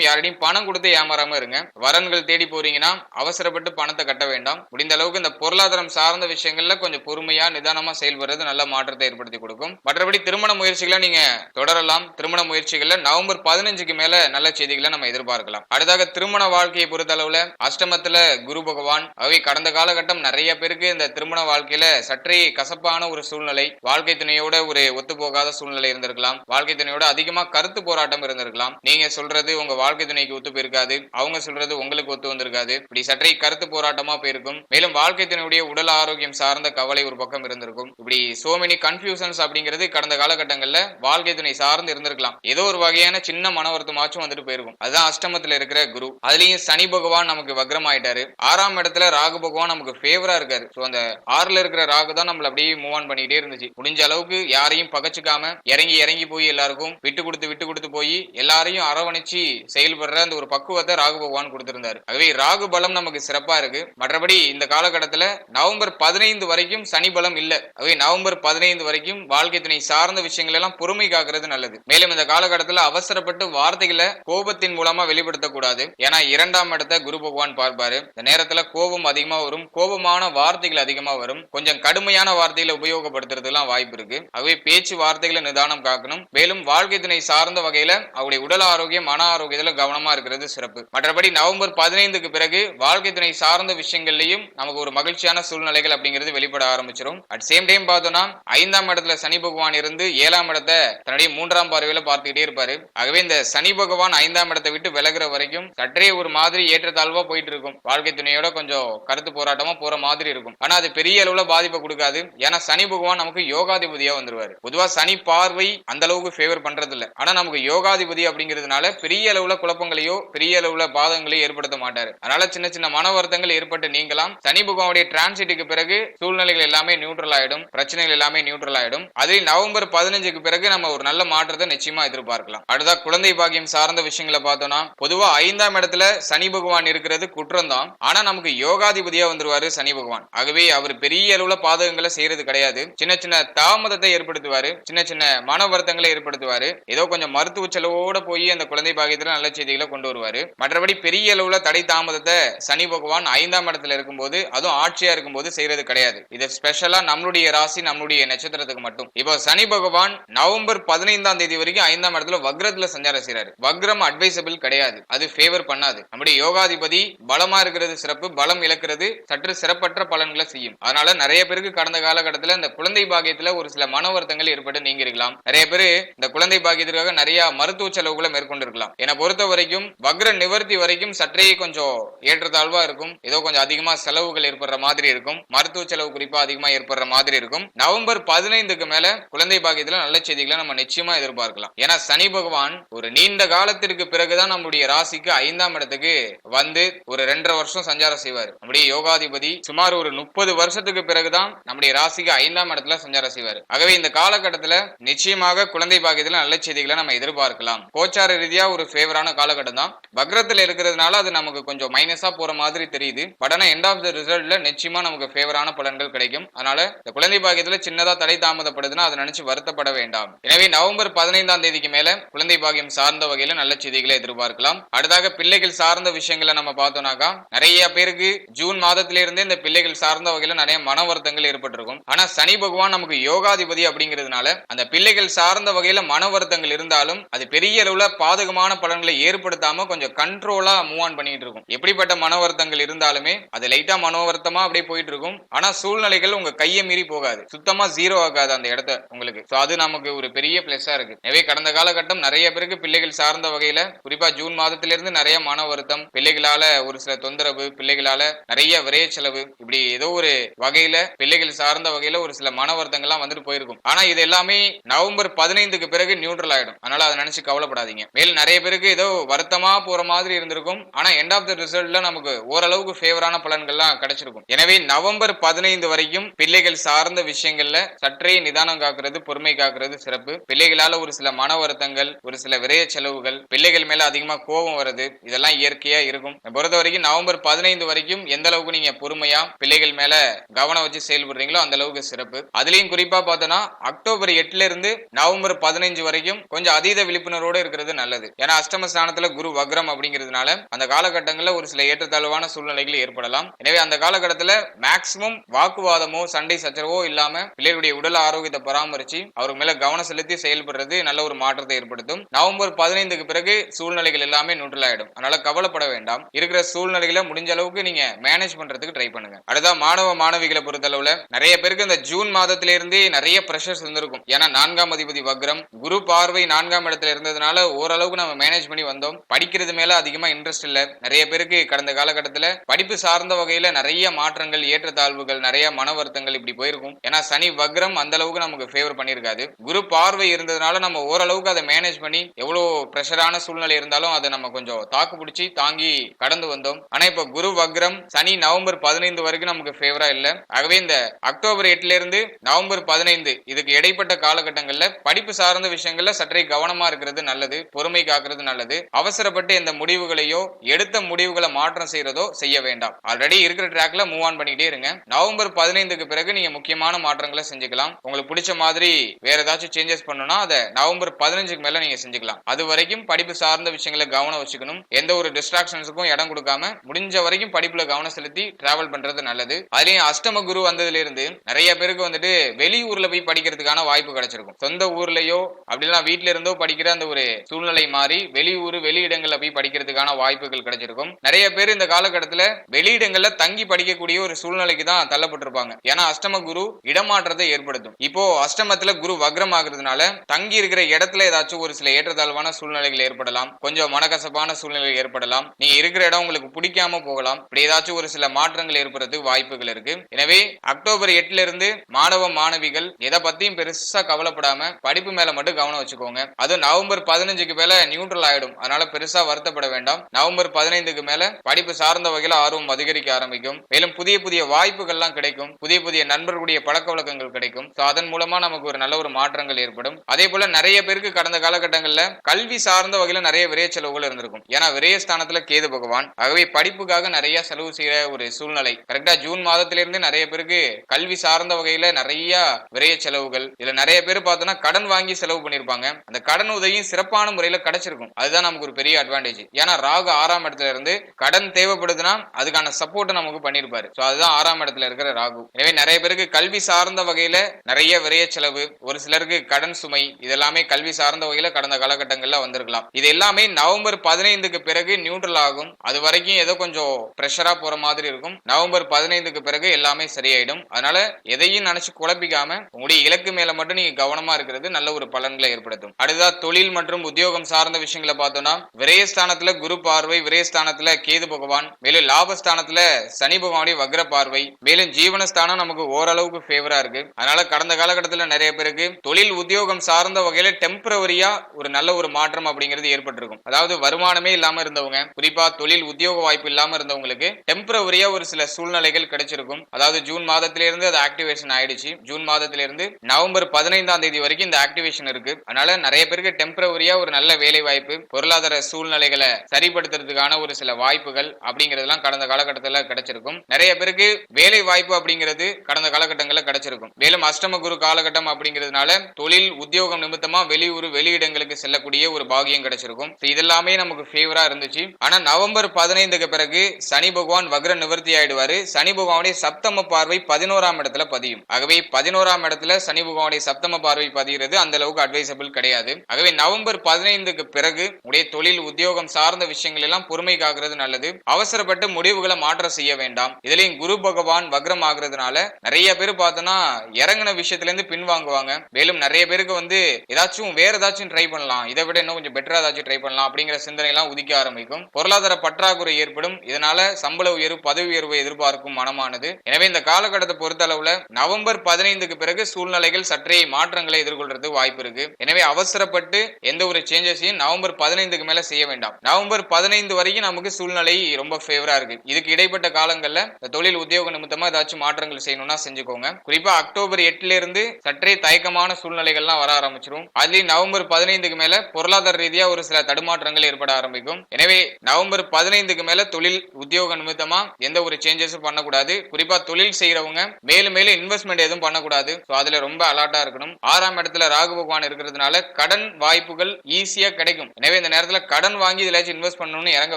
யாரையும் பணம் கொடுத்து ஏமாறாம இருங்க. வரன்கள் தேடி போறீங்கன்னா அவசரப்பட்டு பணத்தை கட்ட வேண்டாம். முடிந்த அளவுக்கு இந்த பொருளாதாரம் சார்ந்த விஷயங்கள்ல கொஞ்சம் பொறுமையா நிதானமா செயல்படுறது நல்ல மாற்றத்தை ஏற்படுத்தி கொடுக்கும். மற்றபடி திருமண முயற்சிகளை நீங்க தொடரலாம். திருமண முயற்சிகள்ல நவம்பர் பதினஞ்சுக்கு மேல நல்ல செய்திகளை நம்ம எதிர்பார்க்கலாம். அடுத்தாக திருமண வாழ்க்கையை பொறுத்த அளவுல அஷ்டமத்துல குரு பகவான் அவை கடந்த காலகட்டம் நிறைய பேருக்கு இந்த திருமண வாழ்க்கையில சற்றே கசப்பான ஒரு சூழ்நிலை வாழ்க்கை துணையோட ஒரு ஒத்து போகாத சூழ்நிலை இருந்திருக்கலாம். வாழ்க்கை துணையோட அதிகமா கருத்து போராட்டம் இருந்திருக்கலாம். நீங்க சொல்றது உங்க வாழ்க்கை துணைக்கு ஒத்து போயிருக்காது. அவங்க சொல்றது உங்களுக்கு ஒத்து வந்திருக்காது. இப்படி சற்றே கருத்து போராட்டமா போயிருக்கும். மேலும் வாழ்க்கை துணையுடைய உடல் ஆரோக்கியம் சார்ந்த கவலை ஒரு பக்கம் இருந்திருக்கும். இப்படி சோ மெனி கன்ஃபியூசன்ஸ் அப்படிங்கிறது கடந்த காலகட்டங்கள்ல வாழ்க்கை துணை சார்ந்து இருந்திருக்கலாம். ஏதோ ஒரு வகையான சின்ன மன வருத்தமாச்சும் வந்துட்டு போயிருக்கும். அதுதான் அஷ்டமத்துல இருக்கிற குரு. அதுலயும் சனி பகவான் நமக்கு வக்ரம் ஆயிட்டாரு ஆறாம் இடத்துல ராகு பகவான் நமக்கு ஃபேவரா இருக்காரு. சோ அந்த ஆறுல இருக்கிற ராகு தான் நம்மள அப்படியே மூவ் ஆன் பண்ணிக்கிட்டே இருந்துச்சு. முடிஞ்ச அளவுக்கு யாரையும் பகச்சுக்காம இறங்கி இறங்கி போய் எல்லாருக்கும் விட்டு கொடுத்து விட்டு கொடுத்து போய் எல்லாரையும் அரவணைச்சு செயல்படுற அந்த ஒரு பக்குவத்தை ராகு பகவான் கொடுத்திருந்தாரு. ஆகவே ராகு பலம் நமக்கு சிறப்பா இருக்கு. மற்றபடி இந்த காலகட்டத்துல நவம்பர் பதினைந்து வரைக்கும் சனி பலம் இல்ல. ஆகவே நவம்பர் பதினைந்து வரைக்கும் வாழ்க்கை துணை சார்ந்த விஷயங்கள் எல்லாம் பொறுமை காக்கிறது நல்லது. மேலும் இந்த காலகட்டத்துல அவசரப்பட்டு வார்த்தைகளை கோபத்தின் மூலமா வெளிப்படுத்தக்கூடாது ஏன்னா இரண்டாம் இடத்தை குரு பகவான் பார்ப்பாரு. இந்த நேரத்துல கோபம் அதிகமா வரும். கோபமான வார்த்தைகள் அதிகமா வரும். கொஞ்சம் கடுமையான வார்த்தைகளை உபயோகப்படுத்துறதுலாம் வாய்ப்பு இருக்கு. ஆகவே பேச்சு வார்த்தைகளை நிதானம் காக்கணும். மேலும் வாழ்க்கை துணை சார்ந்த வகையில அவருடைய உடல் ஆரோக்கியம் மன ஆரோக்கியத்துல கவனமா இருக்கிறது சிறப்பு. மற்றபடி நவம்பர் பதினைந்துக்கு பிறகு வாழ்க்கை துணை சார்ந்த விஷயங்கள்லயும் நமக்கு ஒரு மகிழ்ச்சியான சூழ்நிலைகள் அப்படிங்கிறது வெளிப்பட ஆரம்பிச்சிடும் அட் சேம் டைம் பார்த்தோம்னா ஐந்தாம் இடத்துல சனி பகவான் இருந்து ஏழாம் இடத்தை தன்னுடைய மூன்றாம் பார்வையில பார்த்துக்கிட்டே இருப்பாரு. ஆகவே இந்த சனி பகவான் ஐந்தாம் இடத்தை விட்டு விலகுற வரைக்கும் சற்றே ஒரு மாதிரி ஏற்றத்தாழ்வா போயிட்டு இருக்கும் வாழ்க்கை துணையோட கொஞ்சம் கருத்து போராட்டமா போற மாதிரி இருக்கும். ஆனா அது பெரிய அளவுல பாதிப்பை கொடுக்காது. ஏன்னா சனி பகவான் நமக்கு யோகாதிபதியா வந்துருவாரு. பொதுவா சனி பார்வை அந்த அளவுக்கு ஃபேவர் பண்றது இல்லை ஆனா நமக்கு யோகாதிபதி அப்படிங்கிறதுனால பெரிய அளவுல குழப்பங்களையோ பெரிய அளவுல பாதங்களையோ ஏற்படுத்த மாட்டாரு. அதனால சின்ன சின்ன மன வருத்தங்கள் ஏற்பட்டு நீங்களாம் சனி பகவானுடைய டிரான்சிட்டுக்கு பிறகு சூழ்நிலைகள் எல்லாமே நியூட்ரல் ஆயிடும் பிரச்சனைகள் எல்லாமே நியூட்ரல் ஆயிடும். அதில் நவம்பர் பதினஞ்சுக்கு பிறகு நம்ம ஒரு நல்ல மாற்றத்தை நிச்சயமா எதிர்பார்க்கலாம். அடுத்தா குழந்தை பாக்கியம் சார்ந்த விஷயங்களை பார்த்தோம்னா பொதுவா ஐந்தாம் இடத்துல சனி பகவான் இருக்கிறது குற்றம் தான் ஆனா நமக்கு யோகாதிபதியா வந்துருவாரு சனி பகவான். ஆகவே அவர் பெரிய அளவுல பாதகங்களை செய்யறது கிடையாது. சின்ன சின்ன தாமதத்தை ஏற்படுத்துவாரு சின்ன சின்ன மன வருத்தங்களை ஏற்படுத்துவாரு. ஏதோ கொஞ்சம் மருத்துவ செலவோட போய் அந்த குழந்தை பாகியத்துல நல்ல செய்திகளை கொண்டு வருவாரு. மற்றபடி பெரிய அளவுல தடை தாமதத்தை சனி பகவான் ஐந்தாம் இடத்துல இருக்கும்போது அதுவும் ஆட்சியா இருக்கும்போது செய்யறது கிடையாது. இது ஸ்பெஷலா நம்மளுடைய ராசி நம்மளுடைய நட்சத்திரத்துக்கு மட்டும். இப்போ சனி பகவான் நவம்பர் பதினைந்தாம் தேதி வரைக்கும் ஐந்தாம் இடத்துல வக்ரத்துல சஞ்சாரம் செய்யறாரு வக்ரம் அட்வைசபிள் கிடையாது. அது ஃபேவர் பண்ணாது. நம்முடைய யோகாதிபதி பலமா இருக்கிறது சிறப்பு பலம் இழக்கிறது சற்று சிறப்பற்ற பலன்களை செய்யும். அதனால நிறைய பேருக்கு கடந்த காலகட்டத்தில் இந்த குழந்தை பாகியத்துல ஒரு சில மன வருத்தங்கள் ஏற்பட்டு நீங்க இருக்கலாம் நிறைய பேர் இந்த குழந்தை அதுக்காக நிறைய மருத்துவ செலவுகளை மேற்கொண்டிருக்கலாம். என்னை பொறுத்த வரைக்கும் வக்ர நிவர்த்தி வரைக்கும் சற்றே கொஞ்சம் ஏற்றத்தாழ்வா இருக்கும். ஏதோ கொஞ்சம் அதிகமா செலவுகள் ஏற்படுற மாதிரி இருக்கும். மருத்துவ செலவு குறிப்பா அதிகமா ஏற்படுற மாதிரி இருக்கும். நவம்பர் பதினைந்துக்கு மேல குழந்தை பாக்கியத்துல நல்ல செய்திகளை நம்ம நிச்சயமா எதிர்பார்க்கலாம். ஏன்னா சனி பகவான் ஒரு நீண்ட காலத்திற்கு பிறகுதான் நம்முடைய ராசிக்கு ஐந்தாம் இடத்துக்கு வந்து ஒரு ரெண்டரை வருஷம் சஞ்சாரம் செய்வார். நம்முடைய யோகாதிபதி சுமார் ஒரு முப்பது வருஷத்துக்கு பிறகுதான் நம்முடைய ராசிக்கு ஐந்தாம் இடத்துல சஞ்சாரம் செய்வார். ஆகவே இந்த காலகட்டத்துல நிச்சயமாக குழந்தை பாக்கியத்துல நல்ல செய்திகளை நம்ம எதிர்பார்க்கலாம். கோச்சார ரீதியா ஒரு ஃபேவரான காலகட்டம் தான் வக்ரத்துல இருக்கிறதுனால அது நமக்கு கொஞ்சம் மைனஸா போற மாதிரி தெரியுது. பட் ஆனா எண்ட் ஆஃப் த ரிசல்ட்ல நிச்சயமா நமக்கு ஃபேவரான பலன்கள் கிடைக்கும். அதனால இந்த குழந்தை பாக்கியத்துல சின்னதா தடை தாமதப்படுதுன்னா அதை நினைச்சு வருத்தப்பட வேண்டாம். எனவே நவம்பர் பதினைந்தாம் தேதிக்கு மேல குழந்தை பாக்கியம் சார்ந்த வகையில நல்ல செய்திகளை எதிர்பார்க்கலாம். அடுத்தாக பிள்ளைகள் சார்ந்த விஷயங்களை நம்ம பார்த்தோம்னாக்கா நிறைய பேருக்கு ஜூன் மாதத்தில இருந்தே இந்த பிள்ளைகள் சார்ந்த வகையில நிறைய மன வருத்தங்கள் ஏற்பட்டிருக்கும். ஆனா சனி பகவான் நமக்கு யோகாதிபதி அப்படிங்கிறதுனால அந்த பிள்ளைகள் சார்ந்த வகையில மன வருத்தங்கள் இருந்து இருந்தாலும் அது பெரிய அளவுல பாதகமான பலன்களை ஏற்படுத்தாம கொஞ்சம் கண்ட்ரோலா மூவ் ஆன் பண்ணிட்டு இருக்கும். எப்படிப்பட்ட மனவருத்தங்கள் இருந்தாலுமே அது லைட்டா மனோ வருத்தமா அப்படியே போயிட்டு இருக்கும். ஆனா சூழ்நிலைகள் உங்க கையை மீறி போகாது. சுத்தமா ஜீரோ ஆகாது அந்த இடத்த உங்களுக்கு. So அது நமக்கு ஒரு பெரிய பிளஸ்ஸா இருக்கு. எனவே கடந்த காலகட்டம் நிறைய பேருக்கு பிள்ளைகள் சார்ந்த வகையில குறிப்பா ஜூன் மாதத்திலிருந்து நிறைய மன வருத்தம் பிள்ளைகளால ஒரு சில தொந்தரவு பிள்ளைகளால நிறைய விரைய செலவு இப்படி ஏதோ ஒரு வகையில பிள்ளைகள் சார்ந்த வகையில ஒரு சில மன வருத்தங்கள்லாம் வந்துட்டு போயிருக்கும். ஆனா இது எல்லாமே நவம்பர் பதினைந்துக்கு பிறகு நியூட்ரல் ஆயிடும். ஆயிடும். அதனால அதை நினைச்சு கவலைப்படாதீங்க. மேலும் நிறைய பேருக்கு ஏதோ வருத்தமா போற மாதிரி இருந்திருக்கும். ஆனா எண்ட் ஆஃப் த ரிசல்ட்ல நமக்கு ஓரளவுக்கு ஃபேவரான பலன்கள்லாம் கிடைச்சிருக்கும். எனவே நவம்பர் பதினைந்து வரைக்கும் பிள்ளைகள் சார்ந்த விஷயங்கள்ல சற்றே நிதானம் காக்குறது பொறுமை காக்குறது சிறப்பு. பிள்ளைகளால ஒரு சில மன வருத்தங்கள் ஒரு சில விரைய செலவுகள் பிள்ளைகள் மேல அதிகமா கோபம் வருது இதெல்லாம் இயற்கையா இருக்கும். பொறுத்த வரைக்கும் நவம்பர் பதினைந்து வரைக்கும் எந்த அளவுக்கு நீங்க பொறுமையா பிள்ளைகள் மேல கவனம் வச்சு செயல்படுறீங்களோ அந்த அளவுக்கு சிறப்பு. அதுலயும் குறிப்பா பார்த்தோம்னா அக்டோபர் எட்டுல இருந்து நவம்பர் பதினைஞ்சு வரைக்கும் கொஞ்சம் அதீத விழிப்புணர்வோடு இருக்கிறது நல்லது. ஏன்னா அஷ்டம ஸ்தானத்துல குரு வக்ரம் அப்படிங்கிறதுனால அந்த காலகட்டங்கள்ல ஒரு சில ஏற்றத்தாழ்வான சூழ்நிலைகள் ஏற்படலாம். எனவே அந்த காலகட்டத்துல மேக்சிமம் வாக்குவாதமோ சண்டை சச்சரவோ இல்லாம பிள்ளைகளுடைய உடல் ஆரோக்கியத்தை பராமரிச்சு அவருக்கு மேல கவனம் செலுத்தி செயல்படுறது நல்ல ஒரு மாற்றத்தை ஏற்படுத்தும். நவம்பர் பதினைந்துக்கு பிறகு சூழ்நிலைகள் எல்லாமே நியூட்ரல் ஆயிடும் அதனால கவலைப்பட வேண்டாம். இருக்கிற சூழ்நிலைகளை முடிஞ்ச அளவுக்கு நீங்க மேனேஜ் பண்றதுக்கு ட்ரை பண்ணுங்க. அடுத்தா மாணவ மாணவிகளை பொறுத்தளவுல நிறைய பேருக்கு இந்த ஜூன் மாதத்திலிருந்தே நிறைய ப்ரெஷர்ஸ் இருந்திருக்கும். ஏன்னா நான்காம் அதிபதி வக்ரம் குரு பார்வை நான்காம் இடத்துல இருந்ததுனால ஓரளவுக்கு நம்ம மேனேஜ் பண்ணி வந்தோம். படிக்கிறது மேல அதிகமா இன்ட்ரெஸ்ட் இல்ல. நிறைய பேருக்கு கடந்த காலகட்டத்துல படிப்பு சார்ந்த வகையில நிறைய மாற்றங்கள் ஏற்றத்தாழ்வுகள் நிறைய மன வருத்தங்கள் இப்படி போயிருக்கும். ஏன்னா சனி வக்ரம் அந்த அளவுக்கு நமக்கு ஃபேவர் பண்ணியிருக்காது. குரு பார்வை இருந்ததுனால நம்ம ஓரளவுக்கு அதை மேனேஜ் பண்ணி எவ்வளவு ப்ரெஷரான சூழ்நிலை இருந்தாலும் அதை நம்ம கொஞ்சம் தாக்கு பிடிச்சி தாங்கி கடந்து வந்தோம். ஆனா இப்ப குரு வக்ரம் சனி நவம்பர் பதினைந்து வரைக்கும் நமக்கு ஃபேவரா இல்ல. ஆகவே இந்த அக்டோபர் எட்டுல இருந்து நவம்பர் பதினைந்து இதுக்கு இடைப்பட்ட காலகட்டங்கள்ல படிப்பு சார்ந்த விஷயங்கள்ல சற்று கவனமா இருக்கிறது நல்லது பொறுமை காக்கிறது நல்லது. அவசரப்பட்டு எந்த முடிவுகளையோ எடுத்த முடிவுகளை மாற்றம் செய்யறதோ செய்ய வேண்டாம். ஆல்ரெடி இருக்கிற ட்ராக்ல மூவ் ஆன் பண்ணிக்கிட்டே இருங்க. நவம்பர் பதினைந்துக்கு பிறகு நீங்க முக்கியமான மாற்றங்களை செஞ்சுக்கலாம். உங்களுக்கு பிடிச்ச மாதிரி வேற ஏதாச்சும் சேஞ்சஸ் பண்ணணும்னா அதை நவம்பர் பதினஞ்சுக்கு மேல நீங்க செஞ்சுக்கலாம். அது வரைக்கும் படிப்பு சார்ந்த விஷயங்களை கவனம் வச்சுக்கணும். எந்த ஒரு டிஸ்ட்ராக்ஷன்ஸுக்கும் இடம் கொடுக்காம முடிஞ்ச வரைக்கும் படிப்புல கவனம் செலுத்தி டிராவல் பண்றது நல்லது. அதுலயும் அஷ்டம குரு வந்ததுல இருந்து நிறைய பேருக்கு வந்துட்டு வெளியூர்ல போய் படிக்கிறதுக்கான வாய்ப்பு கிடைச்சிருக்கும். சொந்த ஊர்லயோ அப்படிலாம் வீட்ல இருந்தோ படிக்கிற அந்த ஒரு சூழ்நிலை மாறி வெளியூர் வெளியிடங்கள்ல போய் படிக்கிறதுக்கான வாய்ப்புகள் கிடைச்சிருக்கும். நிறைய பேர் இந்த காலகட்டத்துல வெளியிடங்கள்ல தங்கி படிக்கக்கூடிய ஒரு சூழ்நிலைக்கு தான் தள்ளப்பட்டிருப்பாங்க. ஏன்னா அஷ்டம குரு இடமாற்றத்தை ஏற்படுத்தும். இப்போ அஷ்டமத்துல குரு வக்ரம் ஆகுறதுனால தங்கி இருக்கிற இடத்துல ஏதாச்சும் ஒரு சில ஏற்றத்தாழ்வான சூழ்நிலைகள் ஏற்படலாம். கொஞ்சம் மனக்கசப்பான சூழ்நிலைகள் ஏற்படலாம். நீங்க இருக்கிற இடம் உங்களுக்கு பிடிக்காம போகலாம். இப்படி ஏதாச்சும் ஒரு சில மாற்றங்கள் ஏற்படுறதுக்கு வாய்ப்புகள் இருக்கு. எனவே அக்டோபர் எட்டுல இருந்து மாணவ மாணவிகள் எதை பத்தியும் பெருசா கவலைப்படாம படிப்பு மேல மட்டும் கவனம் வச்சுக்கோங்க. அதுவும் நவம்பர் பதினஞ்சுக்கு மேல நியூட்ரல் ஆயிடும். அதனால பெருசா வருத்தப்பட வேண்டாம். நவம்பர் பதினைந்துக்கு மேல படிப்பு சார்ந்த வகையில ஆர்வம் அதிகரிக்க ஆரம்பிக்கும். மேலும் புதிய புதிய வாய்ப்புகள்லாம் கிடைக்கும். புதிய புதிய நண்பர்களுடைய பழக்க வழக்கங்கள் கிடைக்கும். அதன் மூலமா நமக்கு ஒரு நல்ல ஒரு மாற்றங்கள் ஏற்படும். அதே போல நிறைய பேருக்கு கடந்த காலகட்டங்கள்ல கல்வி சார்ந்த வகையில நிறைய விரைய செலவுகள் இருந்திருக்கும். ஏன்னா விரைய ஸ்தானத்துல கேது பகவான். ஆகவே படிப்புக்காக நிறைய செலவு செய்யற ஒரு சூழ்நிலை. கரெக்டா ஜூன் மாதத்திலிருந்து நிறைய பேருக்கு கல்வி சார்ந்த வகையில நிறைய விரைய செலவுகள். இதுல நிறைய பேர் பார்த்தோம்னா கடன் வாங்கி செலவு பண்ணிருப்பாங்க. அந்த கடன் உதவியும் சிறப்பான முறையில கிடைச்சிருக்கும். அதுதான் நமக்கு ஒரு பெரிய அட்வான்டேஜ் ஏன்னா ராகு ஆறாம் இடத்துல இருந்து கடன் தேவைப்படுதுன்னா அதுக்கான சப்போர்ட் நமக்கு பண்ணிருப்பாரு. சோ அதுதான் ஆறாம் இடத்துல இருக்கிற ராகு. எனவே நிறைய பேருக்கு கல்வி சார்ந்த வகையில நிறைய விரைய செலவு ஒரு சிலருக்கு கடன் சுமை இதெல்லாமே கல்வி சார்ந்த வகையில கடந்த காலகட்டங்கள்ல வந்திருக்கலாம். இது எல்லாமே நவம்பர் பதினைந்துக்கு பிறகு நியூட்ரல் ஆகும். அது வரைக்கும் ஏதோ கொஞ்சம் ப்ரெஷரா போற மாதிரி இருக்கும். நவம்பர் பதினைந்துக்கு பிறகு எல்லாமே சரியாயிடும். அதனால எதையும் நினைச்சு குழப்பிக்காம உங்களுடைய இலக்கு மேல மட்டும் நீங்க கவனமா இருக்கிறது நல்ல ஒரு பலன்களை ஏற்படுத்தும். அடுத்ததா தொழில் மற்றும் உத்தியோகம் சார்ந்த விஷயங்களை பார்த்தோம்னா விரயஸ்தானத்துல குரு பார்வை விரயஸ்தானத்துல கேது பகவான் மேலும் லாபஸ்தானத்துல சனி பகவானுடைய வக்ர பார்வை மேலும் ஜீவனஸ்தானம் நமக்கு ஓரளவுக்கு ஃபேவரா இருக்கு. அதனால கடந்த காலகட்டத்தில் நிறைய பேருக்கு தொழில் உத்தியோகம் சார்ந்த வகையில டெம்பரவரியா ஒரு நல்ல ஒரு மாற்றம் அப்படிங்கிறது ஏற்பட்டிருக்கும். அதாவது வருமானமே இல்லாம இருந்தவங்க குறிப்பா தொழில் உத்தியோக வாய்ப்பு இல்லாம இருந்தவங்களுக்கு டெம்பரவரியா ஒரு சில சூழ்நிலைகள் கிடைச்சிருக்கும். அதாவது ஜூன் மாதத்திலிருந்து அது ஆக்டிவேஷன் ஆயிடுச்சு. ஜூன் மாதத்திலிருந்து நவம்பர் பதினைந்தாம் தேதி வரைக்கும் இந்த ஆக்டிவேஷன் இருக்கு. அதனால நிறைய பேருக்கு டெம்பரவரியா ஒரு நல்ல வேலை வாய்ப்பு பொருளாதார சூழ்நிலைகளை சரிப்படுத்துறதுக்கான ஒரு சில வாய்ப்புகள் அப்படிங்கறதெல்லாம் கடந்த காலகட்டத்தில் கிடைச்சிருக்கும். நிறைய பேருக்கு வேலை வாய்ப்பு அப்படிங்கிறது கடந்த காலகட்டங்களில் கிடைச்சிருக்கும். மேலும் அஷ்டம குரு காலகட்டம் அப்படிங்கிறதுனால தொழில் உத்தியோகம் நிமித்தமா வெளியூர் வெளியிடங்களுக்கு செல்லக்கூடிய ஒரு பாகியம் கிடைச்சிருக்கும். இதெல்லாமே நமக்கு ஃபேவரா இருந்துச்சு. ஆனா நவம்பர் பதினைந்துக்கு பிறகு சனி பகவான் வக்ர நிவர்த்தி ஆயிடுவாரு. சனி பகவானுடைய சப்தம பார்வை பதினோராம் இடத்துல பதியும். ஆகவே பதினோராம் இடத்துல சனி பகவானுடைய சப்தம பார்வை பதிகிறது. அந்த அளவுக்கு அட்வைசபிள் கிடையாது. ஆகவே நவம்பர் பதினைந்துக்கு பிறகு உடைய தொழில் உத்தியோகம் சார்ந்த விஷயங்கள் எல்லாம் பொறுமை காக்கிறது நல்லது. அவசரப்பட்டு முடிவுகளை மாற்ற செய்ய வேண்டாம். இதுலயும் குரு பகவான் வக்ரம் ஆகுறதுனால நிறைய பேர் பார்த்தோம்னா இறங்கின விஷயத்துல இருந்து பின்வாங்குவாங்க. மேலும் நிறைய பேருக்கு வந்து ஏதாச்சும் வேற ஏதாச்சும் ட்ரை பண்ணலாம். இதை விட இன்னும் கொஞ்சம் பெட்டரா ஏதாச்சும் ட்ரை பண்ணலாம் அப்படிங்கிற சிந்தனை எல்லாம் உதிக்க ஆரம்பிக்கும். பொருளாதார பற்றாக்குறை ஏற்படும். இதனால சம்பள உயர்வு பதவி உயர்வை எதிர்பார்க்கும் மனமானது. எனவே இந்த காலகட்டத்தை பொறுத்த அளவுல நவம்பர் பதினைந்துக்கு பிறகு சூழ்நிலைகள் சற்றே மாற்றங்களை எதிர்கொள்றது வாய்ப்பு இருக்கு. எனவே அவசரப்பட்டு எந்த ஒரு சேஞ்சஸையும் நவம்பர் பதினைந்துக்கு மேல செய்ய வேண்டாம். நவம்பர் பதினைந்து வரைக்கும் நமக்கு சூழ்நிலை ரொம்ப ஃபேவரா இருக்கு. இதுக்கு இடைப்பட்ட காலங்கள்ல இந்த தொழில் உத்தியோக நிமித்தமா ஏதாச்சும் மாற்றங்கள் செய்யணும்னா செஞ்சுக்கோங்க. குறிப்பா அக்டோபர் எட்டுல இருந்து சற்றே தயக்கமான சூழ்நிலைகள்லாம் வர ஆரம்பிச்சிடும் அதுலயும் நவம்பர் பதினைந்துக்கு மேல பொருளாதார ரீதியா ஒரு சில தடுமாற்றங்கள் ஏற்பட ஆரம்பிக்கும். எனவே நவம்பர் பதினைந்துக்கு மேல தொழில் உத்தியோக நிமித்தமா எந்த ஒரு சேஞ்சஸும் பண்ணக்கூடாது. குறிப்பா தொழில் செய்யறவங்க மேலும் மேலும் இன்வெஸ்ட்மெண்ட் எதுவும் பண்ணக்கூடாது. ஸோ அதுல ரொம்ப அலர்ட்டா இருக்கணும். ஆறாம் இடத்துல ராகு பகவான் இருக்கிறதுனால கடன் வாய்ப்புகள் ஈஸியா கிடைக்கும். எனவே இந்த நேரத்துல கடன் வாங்கி இதுலாச்சும் இன்வெஸ்ட் பண்ணணும்னு இறங்க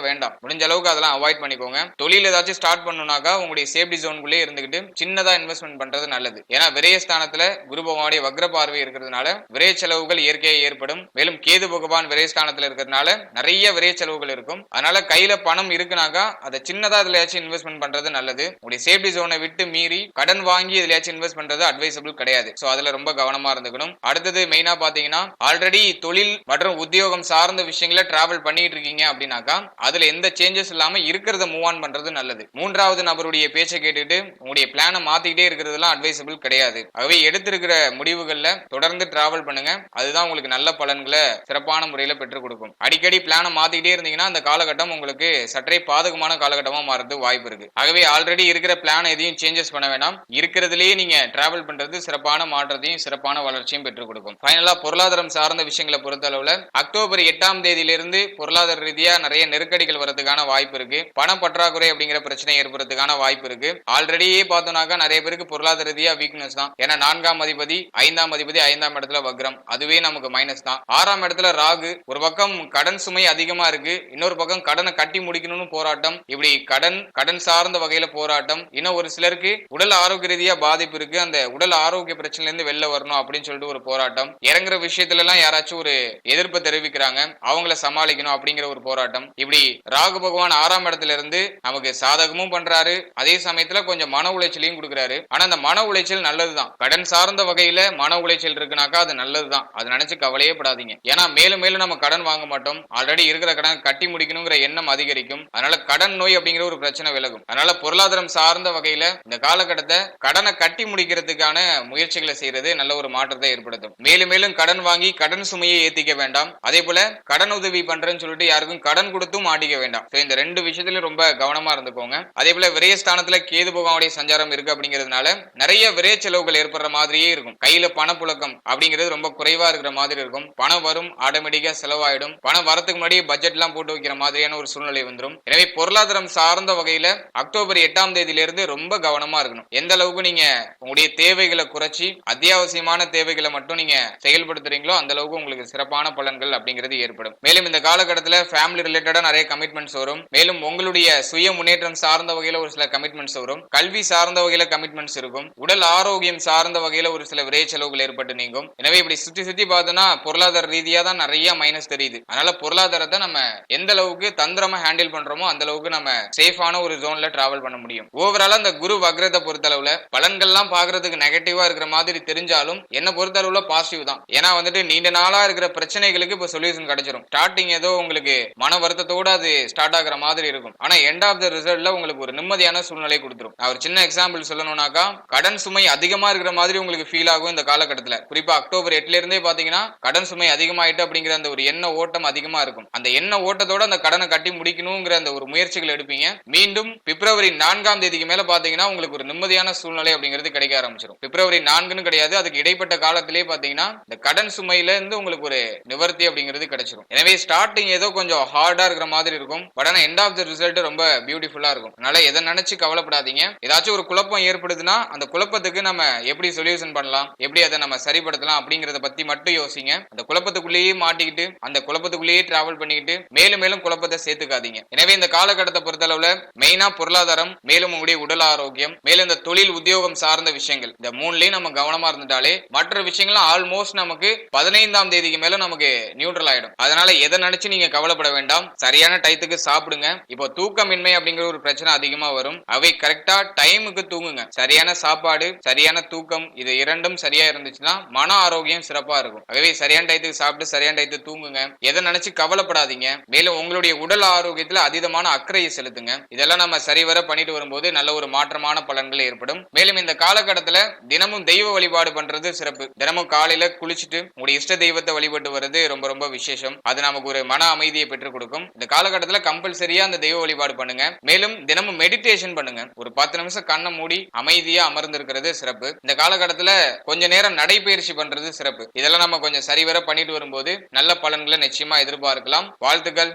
வேண்டாம். முடிஞ்ச அளவுக்கு அதெல்லாம் அவாய்ட் பண்ணிக்கோங்க. தொழில் ஏதாச்சும் ஸ்டார்ட் பண்ணணும்னாக்கா உங்களுடைய சேஃப்டி ஜோனுக்குள்ளே இருந்துகிட்டு சின்னதா இன்வெஸ்ட்மெண்ட் பண்றது நல்லது. ஏன்னா விரயஸ்தானத்துல குரு பகவானுடைய வக்ர பார்வை இருக்கிறதுனால விரைய செலவுகள் இயற்கையாக ஏற்படும். மேலும் கேது பகவான் விரயஸ்தானத்துல இருக்கிறதுனால நிறைய விரைய செலவுகள் இருக்கும். அதனால கையில பணம் இருக்குனாக்கா அதை சின்னதா இதுலயாச்சும் இன்வெஸ்ட்மெண்ட் பண்றது நல்லது. உங்களுடைய சேஃப்டி ஜோனை விட்டு மீறி கடன் வாங்கி இதுலயாச்சும் இன்வெஸ்ட் பண்றது அட்வைசபிள் கிடையாது. சோ அதுல ரொம்ப கவனமா இருந்துக்கணும். அடுத்தது மெயினா பாத்தீங்கன்னா ஆல்ரெடி தொழில் மற்றும் உத்தியோகம் சார்ந்த விஷயங்களை டிராவல் பண்ணிட்டு இருக்கீங்க அப்படின்னாக்கா அதுல எந்த சேஞ்சஸ் இல்லாம இருக்கிறத மூவ் ஆன் பண்றது நல்லது. மூன்றாவது நபருடைய பேச்சை கேட்டுட்டு உங்களுடைய பிளானை மாத்திக்கிட்டே இருக்கிறதுலாம் அட்வைசபிள் கிடையாது. ஆகவே எடுத்திருக்கிற முடிவுகள்ல தொடர்ந்து டிராவல் பண்ணுங்க. அதுதான் உங்களுக்கு நல்ல பலன்களை சிறப்பான முறையில பெற்றுக் கொடுக்கும். அடிக்கடி பிளானை மாத்திக்கிட்டே இருந்தீங்கன்னா அந்த காலகட்டம் உங்களுக்கு சற்றே பாதகமான காலகட்டமா மாறது வாய்ப்பு இருக்கு. ஆகவே ஆல்ரெடி இருக்கிற பிளான் எதையும் சேஞ்சஸ் பண்ண வேண்டாம் இருக்கிறதுலயே நீங்க டிராவல் பண்றது சிறப்பான மாற்றத்தையும் சிறப்பான வளர்ச்சியும் பெற்றுக் கொடுக்கும். ஃபைனலா பொருளாதாரம் சார்ந்த விஷயங்களை பொறுத்த அளவுல அக்டோபர் எட்டாம் தேதியிலிருந்து பொருளாதார ரீதியா நிறைய நெருக்கடிகள் வரதுக்கான வாய்ப்பு இருக்கு. பண பற்றாக்குறை அப்படிங்கிற பிரச்சனை ஏற்படுறதுக்கான வாய்ப்பு இருக்கு. ஆல்ரெடியே பார்த்தோம்னாக்கா நிறைய பேருக்கு பொருளாதார ரீதியா வீக்னஸ் தான். ஏன்னா நான்காம் அதிபதி ஐந்தாம் அதிபதி ஐந்தாம் இடத்துல வக்ரம். அதுவே நமக்கு மைனஸ் தான். ஆறாம் இடத்துல ராகு. ஒரு பக்கம் கடன் சுமை அதிகமா இருக்கு. இன்னொரு பக்கம் கடனை கட்டி முடிக்கணும்னு போராட்டம். இப்படி கடன் கடன் சார்ந்த வகையில போராட்டம். இன்னும் ஒரு சிலருக்கு உடல் ஆரோக்கிய ரீதியா பாதிப்பு இருக்கு. அந்த உடல் ஆரோக்கிய பிரச்சனைல இருந்து வெளில வரணும் அப்படின்னு சொல்லிட்டு ஒரு போராட்டம். இறங்குற விஷயத்துல எல்லாம் யாராச்சும் ஒரு எதிர்ப்பு தெரிவிக்கிறாங்க அவங்கள சமாளிக்கணும் அப்படிங்கிற ஒரு போராட்டம். இப்படி ராகு பகவான் ஆறாம் இடத்துல இருந்து நமக்கு சாதகமும் பண்றாரு. அதே சமயத்துல கொஞ்சம் மன உளைச்சலையும் கொடுக்குறாரு. ஆனா அந்த மன உளைச்சல் நல்லதுதான். கடன் சார்ந்த வகையில மன உளைச்சல் இருக்குனாக்கா அது நல்லதுதான். அது நினைச்சு கவலையே படாதீங்க. ஏன்னா மேலும் மேலும் நம்ம கடன் வாங்க மாட்டோம். ஆல்ரெடி இருக்கிற கடன் கட்டி முடிக்கணுங்கிற எண்ணம் அதிகரிக்கும். அதனால கடன் நோய் அப்படிங்கிற ஒரு பிரச்சனை விலகும். அதனால பொருளாதாரம் சார்ந்த வகையில இந்த காலகட்டத்தை கடனை கட்டி முடிக்கிறதுக்கான முயற்சிகளை செய்யறது நல்ல ஒரு மாற்றத்தை ஏற்படுத்தும். மேலும் மேலும் கடன் வாங்கி வாங்கி கடன் சுமையை ஏத்திக்க வேண்டாம். அதே போல கடன் உதவி பண்றேன்னு சொல்லிட்டு யாருக்கும் கடன் கொடுத்தும் மாட்டிக்க வேண்டாம். So, இந்த ரெண்டு விஷயத்துல ரொம்ப கவனமா இருந்துக்கோங்க. அதே போல விரைய ஸ்தானத்துல கேது பகவானுடைய சஞ்சாரம் இருக்கு அப்படிங்கிறதுனால நிறைய விரைய செலவுகள் ஏற்படுற மாதிரியே இருக்கும். கையில பணப்புழக்கம் அப்படிங்கிறது ரொம்ப குறைவா இருக்கிற மாதிரி இருக்கும். பணம் வரும் ஆட்டோமேட்டிக்கா செலவாயிடும். பணம் வரதுக்கு முன்னாடி பட்ஜெட் எல்லாம் போட்டு வைக்கிற மாதிரியான ஒரு சூழ்நிலை வந்துடும் எனவே பொருளாதாரம் சார்ந்த வகையில அக்டோபர் எட்டாம் தேதியிலிருந்து ரொம்ப கவனமா இருக்கணும். எந்த அளவுக்கு நீங்க உங்களுடைய தேவைகளை குறைச்சி அத்தியாவசியமான தேவைகளை மட்டும் நீங்க செயல்படுத்துறீங்களோ அந்த அளவுக்கு உங்களுக்கு சிறப்பான பலன்கள் அப்படிங்கிறது ஏற்படும். மேலும் இந்த காலகட்டத்தில் ஃபேமிலி ரிலேட்டடா நிறைய கமிட்மெண்ட்ஸ் வரும். மேலும் உங்களுடைய சுய முன்னேற்றம் சார்ந்த வகையில ஒரு சில கமிட்மெண்ட்ஸ் வரும். கல்வி சார்ந்த வகையில கமிட்மெண்ட்ஸ் இருக்கும். உடல் ஆரோக்கியம் சார்ந்த வகையில ஒரு சில விரை செலவுகள் ஏற்பட்டு நீங்கும். எனவே இப்படி சுத்தி சுத்தி பார்த்தோம்னா பொருளாதார ரீதியா தான் நிறைய மைனஸ் தெரியுது. அதனால பொருளாதாரத்தை நம்ம எந்த அளவுக்கு தந்திரமா ஹேண்டில் பண்றோமோ அந்த அளவுக்கு நம்ம சேஃபான ஒரு ஜோன்ல டிராவல் பண்ண முடியும். ஓவரால் அந்த குரு வக்ரத்தை பொறுத்தளவுல பலன்கள்லாம் பாக்குறதுக்கு நெகட்டிவா இருக்கிற மாதிரி தெரிஞ்சாலும் என்ன பொறுத்தளவுல பாசிட்டிவ் தான். ஏன்னா வந்துட்டு நீண்ட நாளா இருக்கிற பிரச்சனைகளுக்கு இப்ப சொல்யூஷன் கிடைச்சிரும். ஸ்டார்டிங் ஏதோ உங்களுக்கு மன வருத்தத்தோட அது ஸ்டார்ட் ஆகுற மாதிரி இருக்கும். ஆனா எண்ட் ஆஃப் த ரிசல்ட்ல உங்களுக்கு ஒரு நிம்மதியான சூழ்நிலை கொடுத்துரும். நான் ஒரு சின்ன எக்ஸாம்பிள் சொல்லணும்னாக்கா கடன் சுமை அதிகமா இருக்கிற மாதிரி உங்களுக்கு ஃபீல் ஆகும் இந்த காலகட்டத்தில். குறிப்பா அக்டோபர் எட்டுல இருந்தே பாத்தீங்கன்னா கடன் சுமை அதிகமாயிட்டு அப்படிங்கிற அந்த ஒரு எண்ண ஓட்டம் அதிகமா இருக்கும். அந்த எண்ண ஓட்டத்தோட அந்த கடனை கட்டி முடிக்கணுங்கிற அந்த ஒரு முயற்சிகள் எடுப்பீங்க. மீண்டும் பிப்ரவரி நான்காம் தேதிக்கு மேல பாத்தீங்கன்னா உங்களுக்கு ஒரு நிம்மதியான சூழ்நிலை அப்படிங்கிறது கிடைக்க ஆரம்பிச்சிடும் பிப்ரவரி நான்குன்னு கிடையாது. அதுக்கு இடைப்பட்ட காலத்திலே பாத்தீங்கன்னா இந்த கடன் சுமை சுமையில இருந்து உங்களுக்கு ஒரு நிவர்த்தி அப்படிங்கிறது கிடைச்சிரும். எனவே ஸ்டார்டிங் ஏதோ கொஞ்சம் ஹார்டா இருக்கிற மாதிரி இருக்கும். பட் ஆனா எண்ட் ஆஃப் த ரிசல்ட் ரொம்ப பியூட்டிஃபுல்லா இருக்கும். அதனால எதை நினைச்சு கவலைப்படாதீங்க. ஏதாச்சும் ஒரு குழப்பம் ஏற்படுதுன்னா அந்த குழப்பத்துக்கு நம்ம எப்படி சொல்யூஷன் பண்ணலாம்? எப்படி அதை நம்ம சரிப்படுத்தலாம்? அப்படிங்கறத பத்தி மட்டும் யோசிங்க. அந்த குழப்பத்துக்குள்ளேயே மாட்டிக்கிட்டு அந்த குழப்பத்துக்குள்ளேயே டிராவல் பண்ணிக்கிட்டு மேலும் மேலும் குழப்பத்தை சேர்த்துக்காதீங்க. எனவே இந்த காலகட்டத்தை பொறுத்தளவுல மெயினா பொருளாதாரம் மேலும் உங்களுடைய உடல் ஆரோக்கியம் மேலும் இந்த தொழில் உத்தியோகம் சார்ந்த விஷயங்கள் இந்த மூணுலயும் நம்ம கவனமா இருந்துட்டாலே மற்ற விஷயங்கள்லாம் ஆல்மோஸ்ட் நமக்கு பதினைந்தாம் தேதிக்கு மேல நமக்கு நியூட்ரல் ஆயிடும். அதனால எதை நினைச்சு நீங்க கவலைப்பட வேண்டாம். சரியான டயத்துக்கு சாப்பிடுங்க. இப்போ தூக்கமின்மை அப்படிங்கிற ஒரு பிரச்சனை அதிகமா வரும். அவை கரெக்டா டைமுக்கு தூங்குங்க. சரியான சாப்பாடு சரியான தூக்கம் இது இரண்டும் சரியா இருந்துச்சுன்னா மன ஆரோக்கியம் சிறப்பா இருக்கும். ஆகவே சரியான டயத்துக்கு சாப்பிட்டு சரியான டயத்துக்கு தூங்குங்க. எதை நினைச்சு கவலைப்படாதீங்க. மேலும் உங்களுடைய உடல் ஆரோக்கியத்துல அதீதமான அக்கறையை செலுத்துங்க. இதெல்லாம் நம்ம சரிவர பண்ணிட்டு வரும்போது நல்ல ஒரு மாற்றமான பலன்கள் ஏற்படும். மேலும் இந்த காலகட்டத்துல தினமும் தெய்வ வழிபாடு பண்றது சிறப்பு. தினமும் காலையில குளிச்சுட்டு உங்களுடைய இஷ்ட தெய்வத்தை வழிபட்டு வர்றது ரொம்ப ரொம்ப விசேஷம். அது நமக்கு ஒரு மன அமைதியை பெற்றுக் கொடுக்கும். இந்த காலகட்டத்தில் கம்பல்சரியா அந்த தெய்வ வழிபாடு பண்ணுங்க. மேலும் தினமும் மெடிடேஷன் பண்ணுங்க. ஒரு பத்து நிமிஷம் கண்ணை மூடி அமைதியா அமர்ந்திருக்கிறது சிறப்பு. இந்த காலகட்டத்தில் கொஞ்ச நேரம் நடைபயிற்சி பண்றது சிறப்பு. இதெல்லாம் நம்ம கொஞ்சம் சரிவர பண்ணிட்டு வரும்போது நல்ல பலன்களை நிச்சயமா எதிர்பார்க்கலாம். வாழ்த்துக்கள்.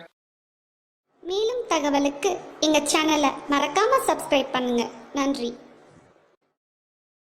மேலும் தகவலுக்கு எங்க சேனலை மறக்காம சப்ஸ்கிரைப் பண்ணுங்க. நன்றி.